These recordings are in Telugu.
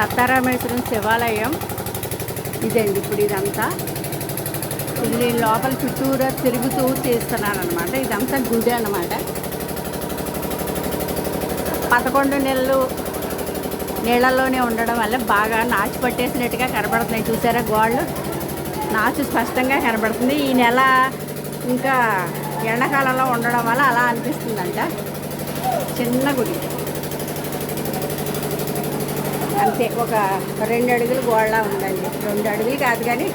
సత్తారామేశ్వరం శివాలయం. ఇదండి ఇప్పుడు ఇదంతా. ఇది నేను లోపల చుట్టూరా తిరుగుతూ చేస్తున్నాను అనమాట ఇదంతా గుడి అనమాట పదకొండు నెలలు నీళ్ళల్లోనే ఉండడం వల్ల బాగా నాచు పట్టేసినట్టుగా కనబడుతున్నాయి. చూసారా గోళ్ళు? నాచు స్పష్టంగా కనబడుతుంది. ఈ నెల ఇంకా ఎండాకాలంలో ఉండడం వల్ల అలా అనిపిస్తుందంట. చిన్న గుడి. అంతే ఒక రెండు అడుగులు గోడలా ఉందండి. రెండు అడుగులు కాదు కానీ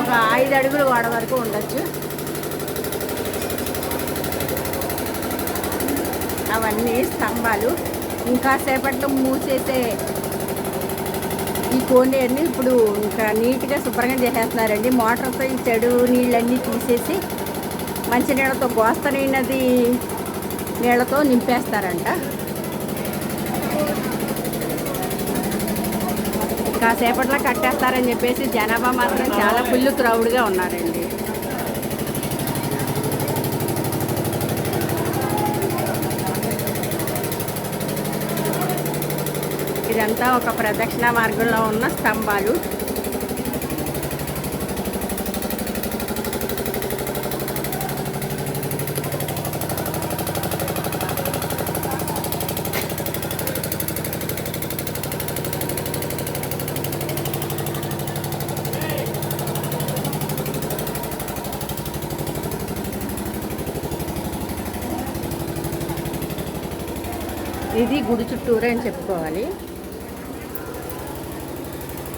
ఒక ఐదు అడుగులు గోడ వరకు ఉండొచ్చు. అవన్నీ స్తంభాలు. ఇంకా సేపట్లో మూసేసే ఈ కోనేరుని ఇప్పుడు ఇంకా నీట్గా శుభ్రంగా చేసేస్తున్నారండి. మోటార్తో ఈ చెడు నీళ్ళన్నీ తీసేసి మంచినీళ్ళతో గోస్తని నది నీళ్ళతో నింపేస్తారంట. కాసేపట్లో కట్టేస్తారని చెప్పేసి జనాభా మాత్రం చాలా ఫుల్ క్రౌడ్గా ఉన్నారండి. ఇదంతా ఒక ప్రదక్షిణ మార్గంలో ఉన్న స్తంభాలు. ఇది గుడి చుట్టూరే అని చెప్పుకోవాలి.